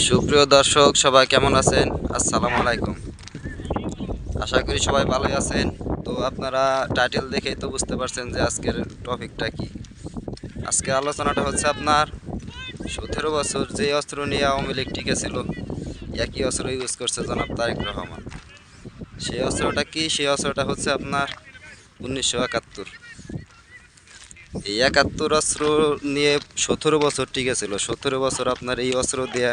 সুপ্রিয় দর্শক, সবাই কেমন আছেন? আসসালামু আলাইকুম। আশা করি সবাই ভালোই আছেন। তো আপনারা টাইটেল দেখেই তো বুঝতে পারছেন যে আজকের টপিকটা কি। আজকে আলোচনাটা হচ্ছে আপনার সতেরো বছর যে অস্ত্র নিয়ে আওয়ামী লীগ টিকে ছিল একই অস্ত্র ইউজ করছে জনাব তারেক রহমান। সেই অস্ত্রটা কি? সেই অস্ত্রটা হচ্ছে আপনার উনিশশো একাত্তর। এই একাত্তর অস্ত্র নিয়ে সতেরো বছর টিকে ছিল। সতেরো বছর আপনার এই অস্ত্র দিয়ে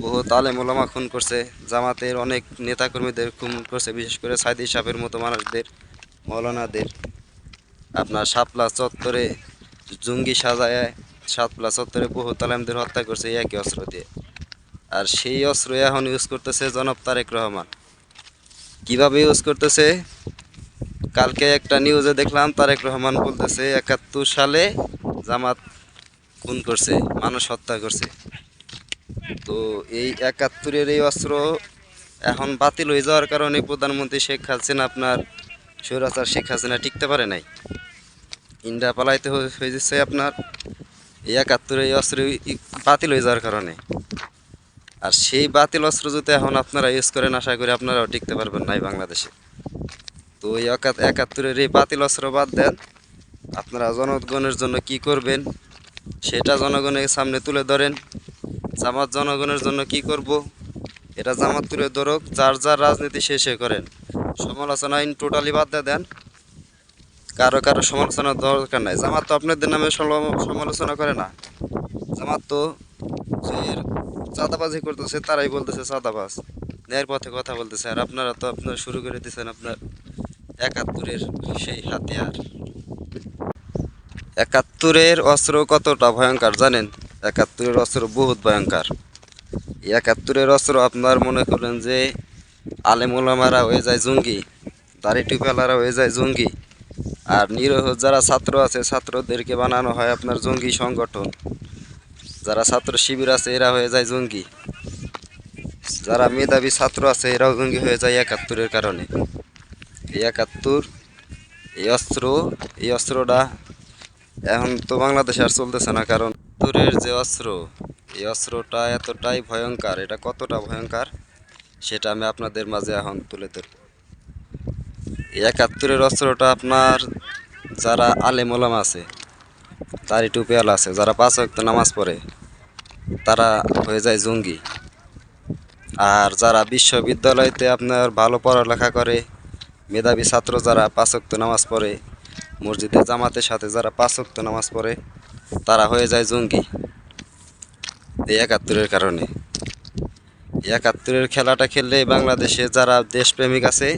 বহু তালে মোলামা খুন করছে, জামাতের অনেক নেতাকর্মীদের খুন করছে, বিশেষ করে সাইদি সাহেবের মতো মানুষদের, মৌলানাদের। আপনার শাপলা চত্বরে জঙ্গি সাজায়, শাপলা চত্বরে বহু তালেমদের হত্যা করছে একই অস্ত্র দিয়ে। আর সেই অস্ত্র এখন ইউজ করতেছে জনাব তারেক রহমান। কীভাবে ইউজ করতেছে? কালকে একটা নিউজে দেখলাম, তারেক রহমান বলতেছে, একাত্তর সালে জামাত খুন করছে, মানুষ হত্যা করছে। তো এই একাত্তরের এই অস্ত্র এখন বাতিল হয়ে যাওয়ার কারণে প্রধানমন্ত্রী শেখ হাসিনা আপনার স্বৈরাচার শেখ হাসিনা টিকতে পারে নাই। ইন্ডিয়া পালাইতে হয়ে হয়ে যাচ্ছে আপনার এই একাত্তরের এই অস্ত্র বাতিল হয়ে যাওয়ার কারণে। আর সেই বাতিল অস্ত্র যদি এখন আপনারা ইউজ করেন, আশা করি আপনারাও টিকতে পারবেন নাই বাংলাদেশে। তো একা- একাত্তরের এই বাতিল অস্ত্র বাদ দেন। আপনারা জনগণের জন্য কি করবেন, সেটা জনগণের সামনে তুলে ধরেন। জামাত জনগণের জন্য কি করব, এটা জামাত তুলে ধরুক, যার যার রাজনীতি শেষে করেন। সমালোচনা ইন টোটালি বাদ দিয়ে দেন। কারও কারও সমালোচনার দরকার নাই। জামাত তো আপনাদের নামে সমালোচনা করে না। জামাত তো চাঁদাবাজি করতেছে, তারাই বলতেছে চাঁদাবাজ। ন্যায়ের পথে কথা বলতেছে। আর আপনারা তো আপনার শুরু করে দিয়েছেন আপনার একাত্তরের সেই হাতিয়ার একাত্তরের অস্ত্র কতটা ভয়ঙ্কর জানেন? একাত্তরের অস্ত্র বহুত ভয়ঙ্কর। একাত্তরের অস্ত্র আপনার মনে করেন যে আলেমুলামারা হয়ে যায় জঙ্গি, দাড়ি টুপিওয়ালারা হয়ে যায় জঙ্গি, আর নিরহ যারা ছাত্র আছে, ছাত্রদেরকে বানানো হয় আপনার জঙ্গি সংগঠন। যারা ছাত্র শিবির আছে, এরা হয়ে যায় জঙ্গি। যারা মেধাবী ছাত্র আছে, এরাও জঙ্গি হয়ে যায় একাত্তরের কারণে। একাত্তর, এই অস্ত্র, এই অস্ত্রটা এখন তো বাংলাদেশে আর চলতেছে না, কারণ একাত্তরের যে অস্ত্র, এই অস্ত্রটা এতটাই ভয়ঙ্কর, এটা কতটা ভয়ঙ্কর সেটা আমি আপনাদের মাঝে এখন তুলে ধরব। এই একাত্তরের অস্ত্রটা আপনার যারা আলেম ওলাম আছে তারই টুপিয়াল আছে, যারা পাঁচ ওয়াক্ত নামাজ পড়ে, তারা হয়ে যায় জঙ্গি। আর যারা বিশ্ববিদ্যালয়তে আপনার ভালো পড়ালেখা করে মেধাবী ছাত্র যারা পাঁচক্ত নামাজ পড়ে, মসজিদে জামাতের সাথে যারা পাঁচক্ত নামাজ পড়ে, তারা হয়ে যায় জঙ্গি। এই একাত্তরের কারণে। একাত্তরের খেলাটা খেললে বাংলাদেশে যারা দেশপ্রেমিক আছে,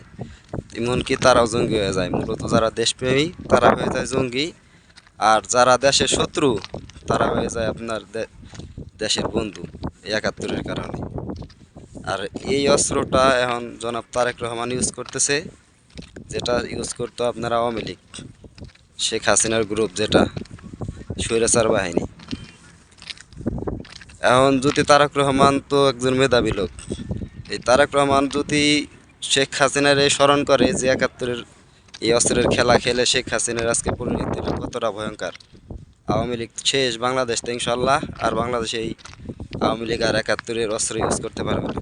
এমনকি তারাও জঙ্গি হয়ে যায়। মূলত যারা দেশপ্রেমী তারা হয়ে যায় জঙ্গি। আর যারা দেশের শত্রু, তারা হয়ে যায় আপনার দেশের বন্ধু। একাত্তরের কারণে। আর এই অস্ত্রটা এখন জনাব তারেক রহমান ইউজ করতেছে। যেটা ইউজ করতো আপনার আওয়ামী লীগ, শেখ হাসিনার গ্রুপ যেটা, স্বৈরাচার বাহিনী। এখন যদি তারেক রহমান তো একজন মেধাবী লোক, এই তারেক রহমান যদি শেখ হাসিনার এই স্মরণ করে যে একাত্তরের এই অস্ত্রের খেলা খেলে শেখ হাসিনার আজকে পরিণতির কতটা ভয়ঙ্কর। আওয়ামী লীগ শেষ, বাংলাদেশ তো ইনশাল্লাহ আর বাংলাদেশে এই আওয়ামী লীগ আর একাত্তরের অস্ত্র ইউজ করতে পারবে না।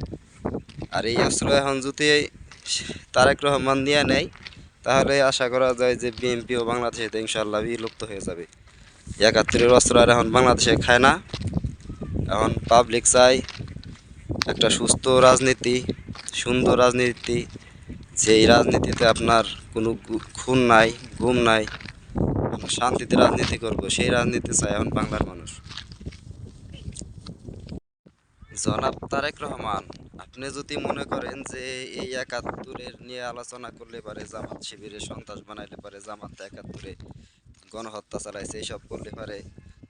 আর এই অস্ত্র এখন যদি তারেক রহমান নিয়ে নেয় তাহলে আশা করা যায় যে বিএনপিও বাংলাদেশে তো ইনশাল্লাহ বিলুপ্ত হয়ে যাবে। একাত্তরের অস্ত্র আর এখন বাংলাদেশে খায় না। এখন পাবলিক চাই একটা সুস্থ রাজনীতি, সুন্দর রাজনীতি, যেই রাজনীতিতে আপনার কোনো খুন নাই, গুম নাই শান্তিতে রাজনীতি করব, সেই রাজনীতি চায় এখন বাংলার মানুষ। জনাব তারেক রহমান। আপনি যদি মনে করেন যে এই একাত্তরের নিয়ে আলোচনা করলে পারে জামাত শিবিরে সন্ত্রাস বানাইলে পারে, জামাত একাত্তরে গণহত্যা চালাইছে, এইসব করলে পারে,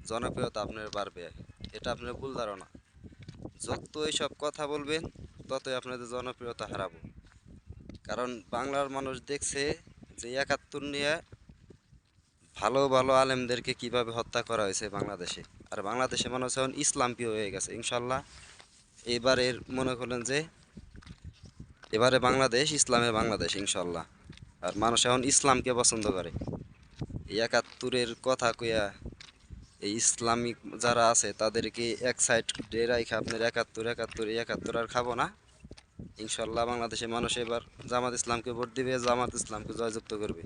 জনপ্রিয়তা আপনার বাড়বে। এটা আপনার ভুল ধারণা। যত এইসব কথা বলবেন, ততই আপনাদের জনপ্রিয়তা হারাবো। কারণ বাংলার মানুষ দেখছে যে একাত্তর নিয়ে ভালো ভালো আলেমদেরকে কীভাবে হত্যা করা হয়েছে বাংলাদেশে। আর বাংলাদেশে মানুষ এখন ইসলামপ্রিয় হয়ে গেছে। ইনশাল্লাহ এবারের মনে করলেন যে এবারে বাংলাদেশ, ইসলামের বাংলাদেশ ইনশাল্লাহ। আর মানুষ এখন ইসলামকে পছন্দ করে। এই একাত্তরের কথা কইয়া এই ইসলামিক যারা আছে, তাদেরকে এক সাইড রাইখে আপনার একাত্তর একাত্তর একাত্তর আর খাব না। ইনশাল্লাহ বাংলাদেশের মানুষ এবার জামাত ইসলামকে ভোট দিবে, জামাত ইসলামকে জয়যুক্ত করবে।